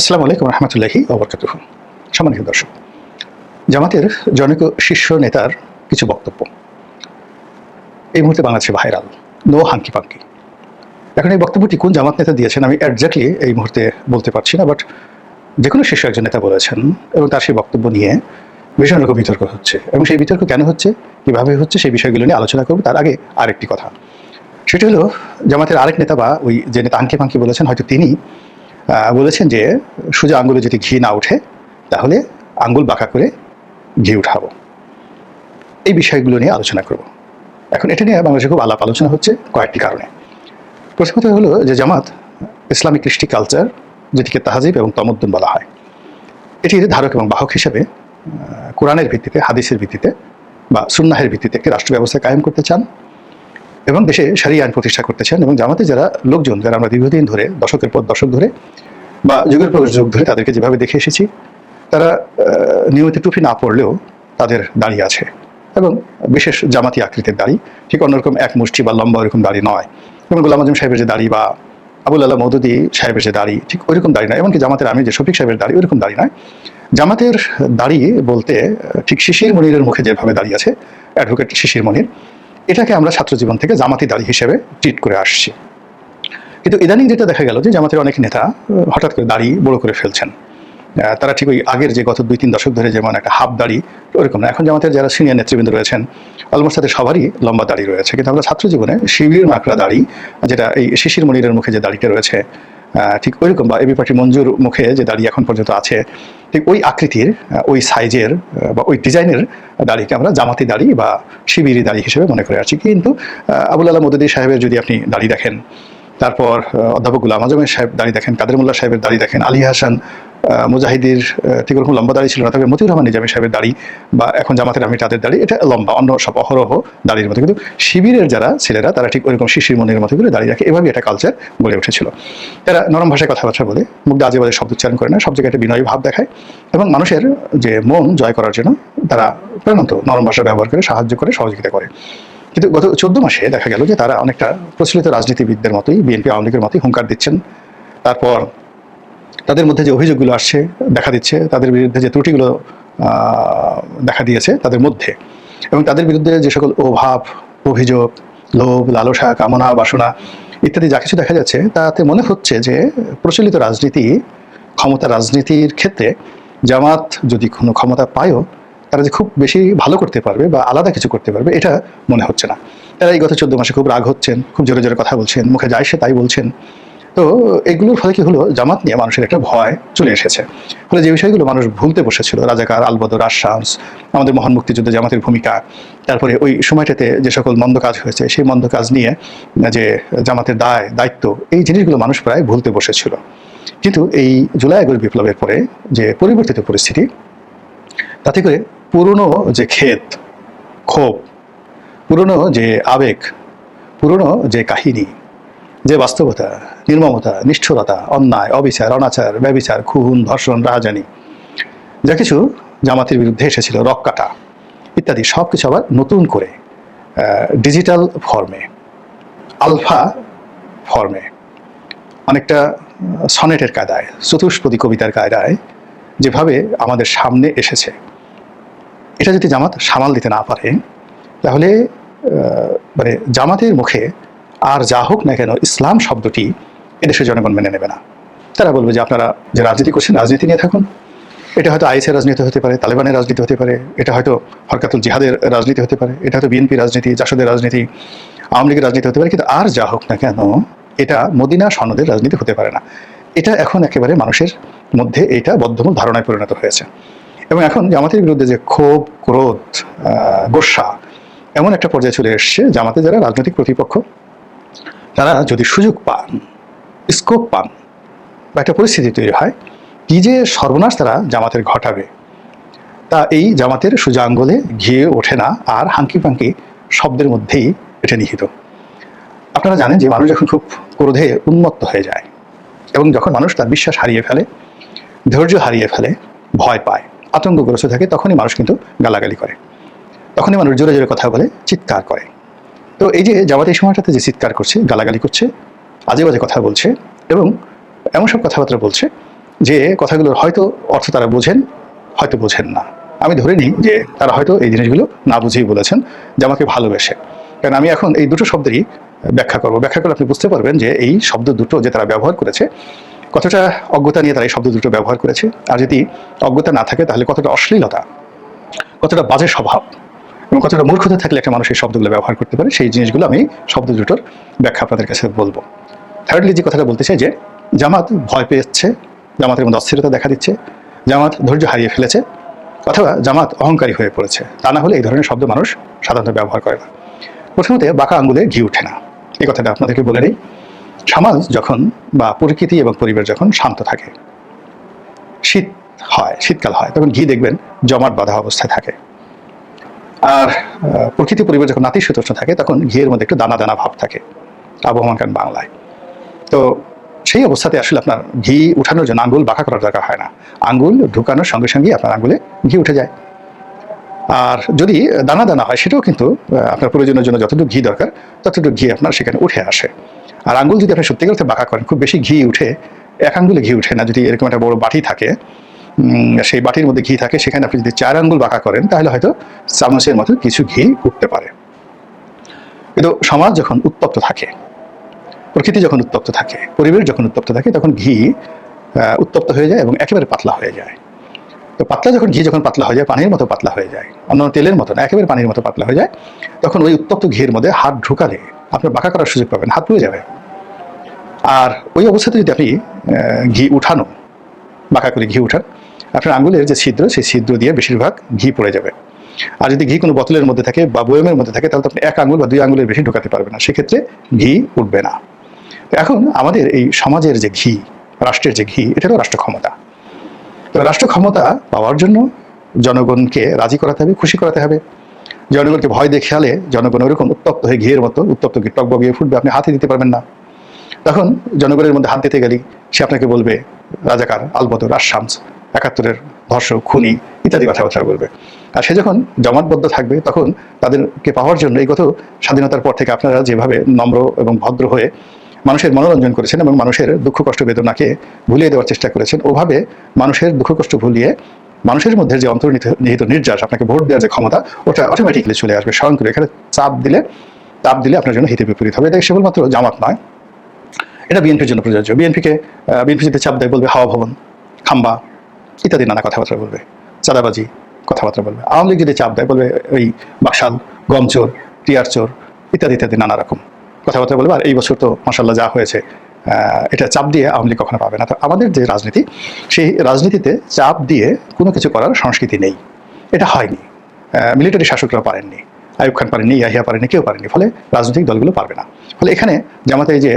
আসসালামু আলাইকুম রহমতুল্লাহি ওবরকাতুহ সম্মানিত দর্শক, জামাতের জনক শীর্ষ নেতার কিছু বক্তব্য। এই মুহূর্তে বাংলাদেশে ভাইরাল নো হাঙ্কি পাঙ্কি। এখন এই বক্তব্যটি কোন জামাত নেতা দিয়েছেন আমি একজাক্টলি এই মুহূর্তে বলতে পারছি না বাট যে কোনো শীর্ষ একজন নেতা বলেছেন এবং তার সেই বক্তব্য নিয়ে ভীষণ রকম বিতর্ক হচ্ছে এবং সেই বিতর্ক কেন হচ্ছে, কীভাবে হচ্ছে সেই বিষয়গুলো নিয়ে আলোচনা করব, তার আগে আরেকটি কথা। সেটি হলো, জামাতের আরেক নেতা বা ওই যে নেতা আঙ্কি পাঙ্কি বলেছেন, হয়তো তিনি বলেছেন যে সোজা আঙ্গুলে যদি ঘি না ওঠে, তাহলে আঙ্গুল বাঁকা করে ঘি উঠাবো। এই বিষয়গুলো নিয়ে আলোচনা করব। এখন এটা নিয়ে বাংলাদেশে খুব আলাপ আলোচনা হচ্ছে কয়েকটি কারণে। প্রথম কথা হলো যে জামাত, ইসলামিক কৃষ্টি কালচার, যেটিকে তাহাজিব এবং তমদ্দুন বলা হয় এটির ধারক এবং বাহক হিসেবে কোরআনের ভিত্তিতে, হাদিসের ভিত্তিতে বা সুন্নাহের ভিত্তিতে একটি রাষ্ট্র ব্যবস্থা কায়েম করতে চান। এবং দেশে সারি আইন প্রতিষ্ঠা করতে চান এবং জামাতে যারা লোকজন, যারা আমরা দীর্ঘদিন ধরে, দশকের পর দশক ধরে বা যুগের পর যুগ ধরে তাদেরকে যেভাবে দেখে এসেছি, তারা নিয়মিত টুপি না পড়লেও তাদের দাড়ি আছে এবং বিশেষ জামাতি আকৃতির দাড়ি, ঠিক অন্যরকম এক মুষ্টি বা লম্বা ওরকম দাড়ি নয়। এবং গোলাম আজম সাহেবের যে দাড়ি বা আবুল আল্লাহ মৌদুদি সাহেবের যে দাড়ি, ঠিক ওইরকম দাড়ি নয়। এমনকি জামাতের আমি যে শফিক সাহেবের দাড়ি, ওইরকম দাড়ি নয়। জামাতের দাড়ি বলতে ঠিক শিশির মনিরের মুখে যেভাবে দাঁড়িয়ে আছে অ্যাডভোকেট শিশির মনির এটাকে আমরা ছাত্র জীবন থেকে জামাতি দাড়ি হিসেবে ট্রিট করে আসছি। কিন্তু ইদানিং যেটা দেখা গেল যে জামাতের অনেক নেতা হঠাৎ করে দাড়ি বড় করে ফেলছেন। তারা ঠিক ওই আগের যে গত দুই তিন দশক ধরে যেমন একটা হাফ দাড়ি, ওরকম না। এখন জামাতের যারা সিনিয়র নেতৃবৃন্দ রয়েছেন অলমোস্ট তাদের সবারই লম্বা দাড়ি রয়েছে। কিন্তু আমরা ছাত্র জীবনে শিবির মাকড়া দাড়ি, যেটা এই শিশির মনিরের মুখে যে দাড়িটা রয়েছে ঠিক ওইরকম বা এবি পার্টি মঞ্জুর মুখে যে দাড়ি এখন পর্যন্ত আছে ঠিক ওই আকৃতির ওই সাইজের বা ওই ডিজাইনের দাড়িকে আমরা জামাতি দাড়ি বা শিবিরি দাড়ি হিসেবে মনে করে আছি কিন্তু আবুল আলাহ মদুদি সাহেবের যদি আপনি দাড়ি দেখেন, তারপর অধ্যাপক গুলাম আজমের সাহেব দাঁড়িয়ে দেখেন, কাদের মোল্লা সাহেবের দাঁড়িয়ে দেখেন, আলী হাসান মুজাহিদির ঠিক ওরকম লম্বা দাড়ি ছিল না, তবে মতিউর রহমান নিজামী সাহেবের দাড়ি বা এখন জামাতের আমি তাদের দাড়ি, এটা লম্বা, অন্য সব অহরহ দাড়ির মতো। কিন্তু শিবিরের যারা ছেলেরা, তারা ঠিক ওরকম শিশির মনের মতো করে দাঁড়িয়ে রাখে। এভাবে একটা কালচার গড়ে উঠেছিল। তারা নরম ভাষায় কথাবার্তা বলে, মুখ আজে বাজে শব্দ উচ্চারণ করে না, সব জায়গায় একটা বিনয়ী ভাব দেখায়। এবং মানুষের যে মন জয় করার জন্য তারা প্রধানত নরম ভাষা ব্যবহার করে, সাহায্য করে, সহযোগিতা করে। কিন্তু গত চোদ্দ মাসে দেখা গেল যে তারা অনেকটা প্রচলিত রাজনীতিবিদদের মতোই, বিএনপি, আওয়ামী লীগের মতোই হুঙ্কার দিচ্ছেন। তারপর তাদের মধ্যে যে অভিযোগগুলো আসছে, দেখা দিচ্ছে, তাদের বিরুদ্ধে যে ত্রুটিগুলো দেখা দিয়েছে তাদের মধ্যে। এবং তাদের বিরুদ্ধে যে সকল অভাব, অভিযোগ, লোভ, লালসা, কামনা, বাসনা ইত্যাদি যা কিছু দেখা যাচ্ছে, তাতে মনে হচ্ছে যে প্রচলিত রাজনীতি, ক্ষমতা রাজনীতির ক্ষেত্রে জামাত যদি কোনো ক্ষমতা পায়ও, তারা যে খুব বেশি ভালো করতে পারবে বা আলাদা কিছু করতে পারবে, এটা মনে হচ্ছে না। তারা এই গত চোদ্দ মাসে খুব রাগ হচ্ছেন, খুব জোরে জোরে কথা বলছেন, মুখে যায় সে তাই বলছেন। তো এগুলোর ফলে কি হলো? জামাত নিয়ে মানুষের একটা ভয় চলে এসেছে। ফলে যে বিষয়গুলো মানুষ ভুলতে বসেছিল, রাজাকার, আলবদর আশামস আমাদের মহান মুক্তিযুদ্ধে জামাতের ভূমিকা, তারপরে ওই সময়টাতে যে সকল মন্দ কাজ হয়েছে, সেই মন্দ কাজ নিয়ে যে জামাতের দায়, দায়িত্ব, এই জিনিসগুলো মানুষ প্রায় ভুলতে বসেছিল। কিন্তু এই জুলাই আগস্ট বিপ্লবের পরে যে পরিবর্তিত পরিস্থিতি, তাতে করে পুরনো যে ক্ষেত, ক্ষোভ, পুরনো যে আবেগ, পুরনো যে কাহিনী যে বাস্তবতা, নির্মমতা, নিষ্ঠুরতা, অন্যায়, অবিচার, অনাচার, ব্যবিচার, খুন, ধর্ষণ রাহাজানি যা কিছু জামাতের বিরুদ্ধে এসেছিল, রক কাটা ইত্যাদি সব কিছু আবার নতুন করে ডিজিটাল ফর্মে আলফা ফর্মে অনেকটা সনেটের কায়দায়, চতুষ্পদী কবিতার কায়দায় যেভাবে আমাদের সামনে এসেছে। এটা যদি জামাত সামাল দিতে না পারে, তাহলে মানে জামাতের মুখে আর যা হোক না কেন, ইসলাম শব্দটি এদেশের জনগণ মেনে নেবে না। তারা বলবে যে আপনারা যে রাজনীতি করছেন, রাজনীতি নিয়ে থাকুন। এটা হয়তো আইসের রাজনীতি হতে পারে, তালেবানের রাজনীতি হতে পারে, এটা হয়তো হরকাতুল জিহাদের রাজনীতি হতে পারে, এটা হয়তো বিএনপি রাজনীতি, জাসদের রাজনীতি, আওয়ামী লীগের রাজনীতি হতে পারে, কিন্তু আর যা হোক না কেন, এটা মদিনা সনদের রাজনীতি হতে পারে না। এটা এখন একেবারে মানুষের মধ্যে এইটা বদ্ধমূল ধারণায় পরিণত হয়েছে। এবং এখন জামাতের বিরুদ্ধে যে ক্ষোভ, ক্রোধ গোস্বা এমন একটা পর্যায়ে চলে এসছে, জামাতে যারা রাজনৈতিক প্রতিপক্ষ তারা যদি সুযোগ পান স্কোপ পান বা একটা পরিস্থিতি তৈরি হয়, কি যে সর্বনাশ তারা জামাতের ঘটাবে। তা এই জামাতের সোজা আঙ্গলে ঘিয়ে ওঠে না আর হাঙ্কি পাঙ্কি শব্দের মধ্যেই এটা নিহিত। আপনারা জানেন যে মানুষ যখন খুব ক্রোধে উন্মত্ত হয়ে যায় এবং যখন মানুষ তার বিশ্বাস হারিয়ে ফেলে, ধৈর্য হারিয়ে ফেলে, ভয় পায়, আতঙ্কগ্রস্ত থাকে, তখনই মানুষ কিন্তু গালাগালি করে। তখনই মানুষ জোরে জোরে কথা বলে, চিৎকার করে। তো এই যে জামাত এই সময়টাতে যে চিৎকার করছে, গালাগালি করছে, আজে বাজে কথা বলছে এবং এমন সব কথাবার্তা বলছে যে কথাগুলোর হয়তো অর্থ তারা বোঝেন, হয়তো বোঝেন না। আমি ধরে নিই যে তারা হয়তো এই জিনিসগুলো না বুঝেই বলেছেন, যে আমাকে ভালোবেসে। কারণ আমি এখন এই দুটো শব্দেরই ব্যাখ্যা করব। ব্যাখ্যা করলে আপনি বুঝতে পারবেন যে এই শব্দ দুটো যে তারা ব্যবহার করেছে, কতটা অজ্ঞতা নিয়ে তারা এই শব্দ দুটো ব্যবহার করেছে। আর যদি অজ্ঞতা না থাকে, তাহলে কতটা অশ্লীলতা, কতটা বাজে স্বভাব। এবং কতটা মূর্খতা থাকলে একটা মানুষ এই শব্দগুলো ব্যবহার করতে পারে, সেই জিনিসগুলো আমি শব্দ দুটোর ব্যাখ্যা আপনাদের কাছে বলব। থার্ডলি যে কথাটা বলতে চাই যে, জামাত ভয় পেয়েছে, জামাতের মধ্যে অস্থিরতা দেখা দিচ্ছে, জামাত ধৈর্য হারিয়ে ফেলেছে, অথবা জামাত অহংকারী হয়ে পড়েছে, তা না হলে এই ধরনের শব্দ মানুষ সাধারণত ব্যবহার করে না। প্রথমত, বাঁকা আঙ্গুলে ঘি ওঠে না। এই কথাটা আপনাদেরকে বলে নেই সমাজ যখন বা প্রকৃতি এবং পরিবেশ যখন শান্ত থাকে, শীত হয়, শীতকাল হয়, তখন ঘি দেখবেন জমাট বাঁধা অবস্থায় থাকে। আর প্রকৃতি পরিবেশ যখন নাতিশীতোষ্ণ থাকে, তখন ঘিয়ের মধ্যে একটু দানা দানা ভাব থাকে আবহমান কারণ বাংলায়। তো সেই অবস্থাতে আসলে আপনার ঘি উঠানোর জন্য আঙ্গুল বাঁকা করার দরকার হয় না। আঙ্গুল ঢুকানোর সঙ্গে সঙ্গেই আপনার আঙ্গুলে ঘি উঠে যায়। আর যদি দানা দানা হয়, সেটাও কিন্তু আপনার প্রয়োজনের জন্য যতটুকু ঘি দরকার, ততটুকু ঘি আপনার সেখানে উঠে আসে। আর আঙ্গুল যদি আপনি সত্যি করতে বাঁকা করেন, খুব বেশি ঘি উঠে, এক আঙ্গুলে ঘি উঠে না, যদি এরকম একটা বড় বাটি থাকে সেই বাটির মধ্যে ঘি থাকে, সেখানে আপনি যদি চার আঙ্গুল বাঁকা করেন, তাহলে হয়তো চামচের মতো কিছু ঘি উঠতে পারে। কিন্তু সমাজ যখন উত্তপ্ত থাকে, প্রকৃতি যখন উত্তপ্ত থাকে, পরিবেশ যখন উত্তপ্ত থাকে, তখন ঘি উত্তপ্ত হয়ে যায় এবং একেবারে পাতলা হয়ে যায়। তো পাতলা যখন ঘি যখন পাতলা হয়ে যায়, পানির মতো পাতলা হয়ে যায় অন্য তেলের মতো না, একেবারে পানির মতো পাতলা হয়ে যায়, তখন ওই উত্তপ্ত ঘিয়ের মধ্যে হাত ঢুকালে আপনার বাঁকা করার সুযোগ পাবেন, হাত পুড়ে যাবে। আর ওই অবস্থাতে যদি আপনি ঘি উঠানো, বাঁকা করে ঘি উঠান আপনার আঙ্গুলের যে ছিদ্র, সেই ছিদ্র দিয়ে বেশিরভাগ ঘি পড়ে যাবে। আর যদি ঘি কোনো বোতলের মধ্যে থাকে বা বয়মের মধ্যে থাকে, তাহলে তো আপনি এক আঙুল বা দুই আঙুলের বেশি ঢোকাতে পারবেন না। সেক্ষেত্রে ঘি উঠবে না। এখন আমাদের এই সমাজের যে ঘি, রাষ্ট্রের যে ঘি, এটারও রাষ্ট্র ক্ষমতা। তো রাষ্ট্র ক্ষমতা পাওয়ার জন্য জনগণকে রাজি করাতে হবে, খুশি করাতে হবে। জনগণকে ভয় দেখালে জনগণ ওরকম উত্তপ্ত হয়ে ঘিয়ের মতো, উত্তপ্ত ঘি টকবগিয়ে ফুটবে, আপনি হাতে দিতে পারবেন না। তখন জনগণের মধ্যে হাত দিতে গেলেই সে আপনাকে বলবে, রাজাকার আলবদর আশামস একাত্তরের ধর্ষক, খুনি ইত্যাদি কথাবার্তা বলবে। আর সে যখন জমাটবদ্ধ থাকবে, তখন তাদেরকে পাওয়ার জন্য এই গত স্বাধীনতার পর থেকে আপনারা যেভাবে নম্র এবং ভদ্র হয়ে মানুষের মনোরঞ্জন করেছেন এবং মানুষের দুঃখ, কষ্ট, বেদনাকে ভুলিয়ে দেওয়ার চেষ্টা করেছেন, ওভাবে মানুষের দুঃখ, কষ্ট ভুলিয়ে মানুষের মধ্যে যে অন্তর্নিহিত, নিহিত নির্যাস, আপনাকে ভোট দেওয়ার যে ক্ষমতা, ওটা অটোমেটিকলি চলে আসবে। স্বয়ং করে এখানে চাপ দিলে চাপ দিলে আপনার জন্য হিতে বিপরীত হবে। এটা কেবলমাত্র জামাত নয়, এটা বিএনপির জন্য প্রযোজ্য। বিএনপিকে বিএনপি যদি চাপ দেয়, বলবে হাওয়া ভবন, খাম্বা। ইত্যাদি নানা কথাবার্তা বলবে, চাঁদাবাজি কথাবার্তা বলবে, আওয়ামী লীগ যদি চাপ দেয়, বলবে ওই বাকশাল, গমচোর টিয়ার চোর ইত্যাদি ইত্যাদি নানা রকম কথাবার্তা বলবে। আর এই বছর তো মাসাল্লাহ যা হয়েছে এটা চাপ দিয়ে আওয়ামী লীগ কখনো পাবে না। তো আমাদের যে রাজনীতি, সেই রাজনীতিতে চাপ দিয়ে কোনো কিছু করার সংস্কৃতি নেই। এটা হয়নি। মিলিটারি শাসকরা পারেননি আয়ুব খান পারেননি, ইয়াহিয়া পারেনি কেউ পারেনি ফলে রাজনৈতিক দলগুলো পারবে না। ফলে এখানে জামাতে যে